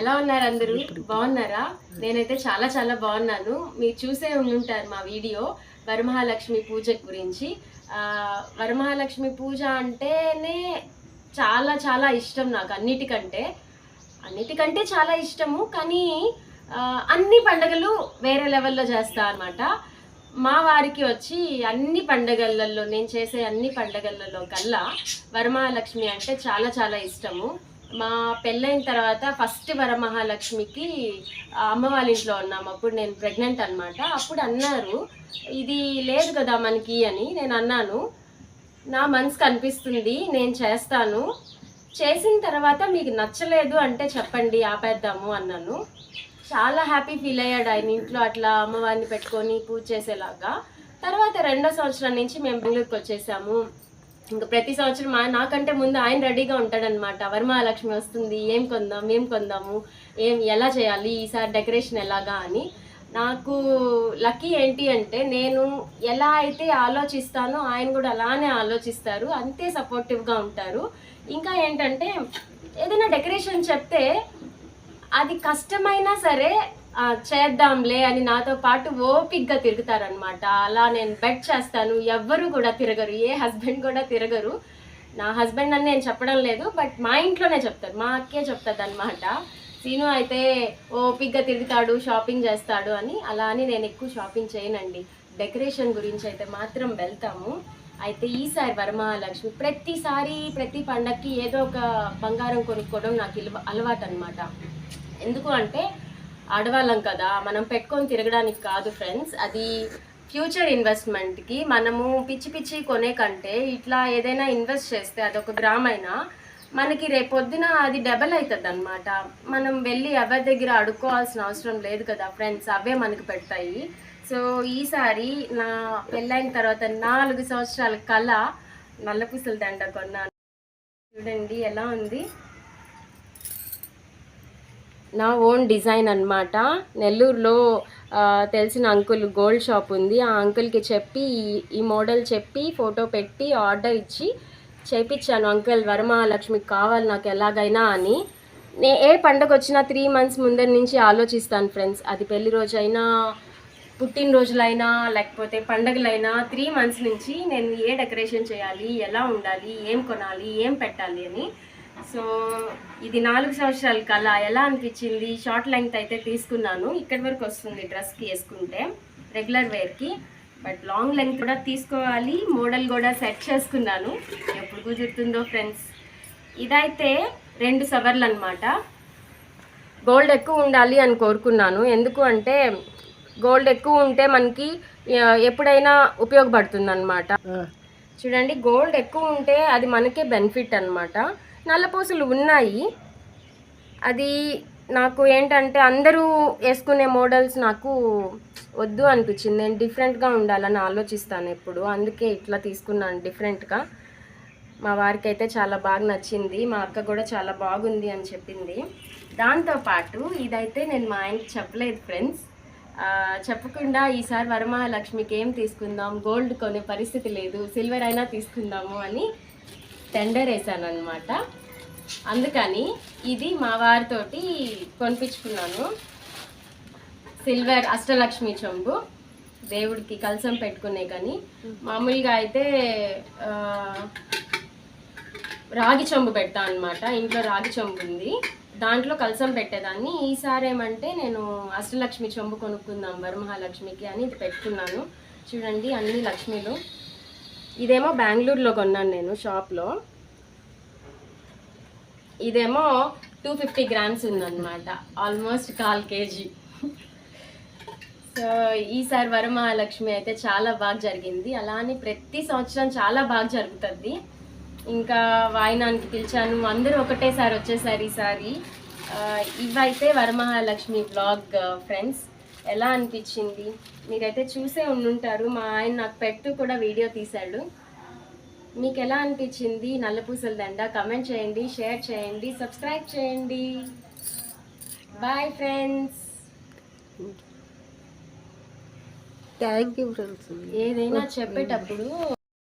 ఎలా ఉన్నారు అందరూ? బాగున్నారా? నేనైతే చాలా చాలా బాగున్నాను. మీరు చూసే ఉంటారు మా వీడియో వరమహాలక్ష్మి పూజ గురించి. వరమహాలక్ష్మి పూజ అంటేనే చాలా చాలా ఇష్టం నాకు అన్నిటికంటే. అన్నిటికంటే చాలా ఇష్టము కానీ అన్ని పండగలు వేరే లెవెల్లో చేస్తా అనమాట మా వారికి వచ్చి అన్ని పండగలలో నేను చేసే అన్ని పండగలలో కల్లా వరమహాలక్ష్మి అంటే చాలా చాలా ఇష్టము. మా పెళ్ళైన తర్వాత ఫస్ట్ వరమహాలక్ష్మికి అమ్మ వాళ్ళ ఇంట్లో ఉన్నాం. అప్పుడు నేను ప్రెగ్నెంట్ అనమాట అప్పుడు అన్నారు ఇది లేదు కదా మనకి అని నేను అన్నాను. నా మనసు కనిపిస్తుంది నేను చేస్తాను. చేసిన తర్వాత మీకు నచ్చలేదు అంటే చెప్పండి ఆపేద్దాము అన్నాను. చాలా హ్యాపీ ఫీల్ అయ్యాడు ఆయన ఇంట్లో అట్లా అమ్మవారిని పెట్టుకొని పూజ చేసేలాగా. తర్వాత రెండో సంవత్సరం నుంచి మేము బెంగళూరుకి వచ్చేసాము. ఇంకా ప్రతి సంవత్సరం మా నాకంటే ముందు ఆయన రెడీగా ఉంటాడనమాట వరమహాలక్ష్మి వస్తుంది ఏం కొందాం ఏం కొందాము ఏం ఎలా చేయాలి ఈసారి డెకరేషన్ ఎలాగా అని. నాకు లక్కీ ఏంటి అంటే నేను ఎలా అయితే ఆలోచిస్తానో ఆయన కూడా అలానే ఆలోచిస్తారు అంతే సపోర్టివ్గా ఉంటారు. ఇంకా ఏంటంటే ఏదైనా డెకరేషన్ చెప్తే అది కష్టమైనా సరే చేద్దాంలే అని నాతో పాటు ఓపిక్గా తిరుగుతారనమాట అలా నేను బెట్ చేస్తాను. ఎవ్వరు కూడా తిరగరు. ఏ హస్బెండ్ కూడా తిరగరు. నా హస్బెండ్ అని నేను చెప్పడం లేదు బట్ మా ఇంట్లోనే చెప్తారు. మా అక్కే చెప్తుంది అనమాట సీను అయితే ఓపిక్గా తిరుగుతాడు షాపింగ్ చేస్తాడు అని. అలా అని నేను ఎక్కువ షాపింగ్ చేయనండి. డెకరేషన్ గురించి అయితే మాత్రం వెళ్తాము. అయితే ఈసారి వరమహాలక్ష్మి ప్రతిసారి ప్రతి పండక్కి ఏదో ఒక బంగారం కొనుక్కోవడం నాకు అలవాటు అనమాట ఎందుకు అంటే ఆడవాళ్ళం కదా మనం పెట్టుకొని తిరగడానికి కాదు ఫ్రెండ్స్ అది ఫ్యూచర్ ఇన్వెస్ట్మెంట్కి మనము పిచ్చి పిచ్చి కొనే కంటే ఇట్లా ఏదైనా ఇన్వెస్ట్ చేస్తే అదొక గ్రామ్ అయినా మనకి రేపొద్దున అది డబల్ అవుతుంది అనమాట మనం వెళ్ళి ఎవరి దగ్గర అడుక్కోవాల్సిన అవసరం లేదు కదా ఫ్రెండ్స్ అవే మనకు పెడతాయి. సో ఈసారి నా పెళ్ళైన తర్వాత నాలుగు సంవత్సరాల కళ నల్లపూసల దండ కొన్నాను. చూడండి ఎలా ఉంది? నా ఓన్ డిజైన్ అన్నమాట. నెల్లూరులో తెలిసిన అంకుల్ గోల్డ్ షాప్ ఉంది. ఆ అంకుల్కి చెప్పి ఈ- ఈ మోడల్ చెప్పి ఫోటో పెట్టి ఆర్డర్ ఇచ్చి చేపించాను అంకుల్ వరమహాలక్ష్మికి కావాలి నాకు ఎలాగైనా అని. నే ఏ పండగ వచ్చినా త్రీ మంత్స్ ముందర నుంచి ఆలోచిస్తాను ఫ్రెండ్స్. అది పెళ్ళి రోజైనా పుట్టినరోజులైనా లేకపోతే పండగలైనా త్రీ మంత్స్ నుంచి నేను ఏ డెకరేషన్ చేయాలి ఎలా ఉండాలి ఏం కొనాలి ఏం పెట్టాలి అని సో ఇది నాలుగు సంవత్సరాల కళ. ఎలా అనిపించింది? షార్ట్ లెంగ్త్ అయితే తీసుకున్నాను. ఇక్కడి వరకు వస్తుంది డ్రెస్కి వేసుకుంటే రెగ్యులర్ వేర్కి బట్ లాంగ్ లెంగ్త్ కూడా తీసుకోవాలి. మోడల్ కూడా సెట్ చేసుకున్నాను. ఎప్పుడు కుదురుతుందో ఫ్రెండ్స్ ఇదైతే రెండు సవర్లు అనమాట గోల్డ్ ఎక్కువ ఉండాలి అని కోరుకున్నాను. ఎందుకు అంటే గోల్డ్ ఎక్కువ ఉంటే మనకి ఎప్పుడైనా ఉపయోగపడుతుంది అనమాట చూడండి గోల్డ్ ఎక్కువ ఉంటే అది మనకే బెనిఫిట్ అనమాట నల్లపూసలు ఉన్నాయి. అది నాకు ఏంటంటే అందరూ వేసుకునే మోడల్స్ నాకు వద్దు అనిపించింది. నేను డిఫరెంట్గా ఉండాలని ఆలోచిస్తాను ఎప్పుడు. అందుకే ఇట్లా తీసుకున్నాను డిఫరెంట్గా. మా వారికి అయితే చాలా బాగా నచ్చింది. మా అక్క కూడా చాలా బాగుంది అని చెప్పింది. దాంతోపాటు ఇదైతే నేను మా ఆయనకి చెప్పలేదు ఫ్రెండ్స్. చెప్పకుండా ఈసారి వరమహాలక్ష్మికి ఏం తీసుకుందాం? గోల్డ్ కొనే పరిస్థితి లేదు. సిల్వర్ అయినా తీసుకుందాము అని టెండర్ వేసాను అనమాట అందుకని ఇది మా వారితోటి కొనిపించుకున్నాను. సిల్వర్ అష్టలక్ష్మి చెంబు. దేవుడికి కలసం పెట్టుకునే కానీ. మామూలుగా అయితే రాగి చెంబు పెడతా అనమాట ఇంట్లో రాగి చెంబు ఉంది. దాంట్లో కలసం పెట్టేదాన్ని. ఈసారి ఏమంటే నేను అష్టలక్ష్మి చెంబు కొనుక్కుందాం వరమహాలక్ష్మికి అని ఇది పెట్టుకున్నాను. చూడండి అన్ని లక్ష్మిలు. ఇదేమో బెంగళూరులో కొన్నాను నేను షాప్లో. ఇదేమో టూ ఫిఫ్టీ గ్రామ్స్ ఉందన్నమాట. ఆల్మోస్ట్ కాల్ కేజీ. సో ఈసారి వరమహాలక్ష్మి అయితే చాలా బాగా జరిగింది. అలానే ప్రతి సంవత్సరం చాలా బాగా జరుగుతుంది. ఇంకా వాయినానికి పిలిచాను. అందరూ ఒకటేసారి వచ్చేసారు ఈసారి. ఇవైతే వరమహాలక్ష్మి బ్లాగ్ ఫ్రెండ్స్ uh, ఎలా అనిపించింది? మీరైతే చూసే ఉండుంటారు. మా ఆయన నాకు పెట్టు కూడా వీడియో తీశాడు. మీకు ఎలా అనిపించింది? నల్లపూసల దండ కమెంట్ చేయండి షేర్ చేయండి సబ్స్క్రైబ్ చేయండి. Bye friends thank you friends ఏదైనా చెప్పేటప్పుడు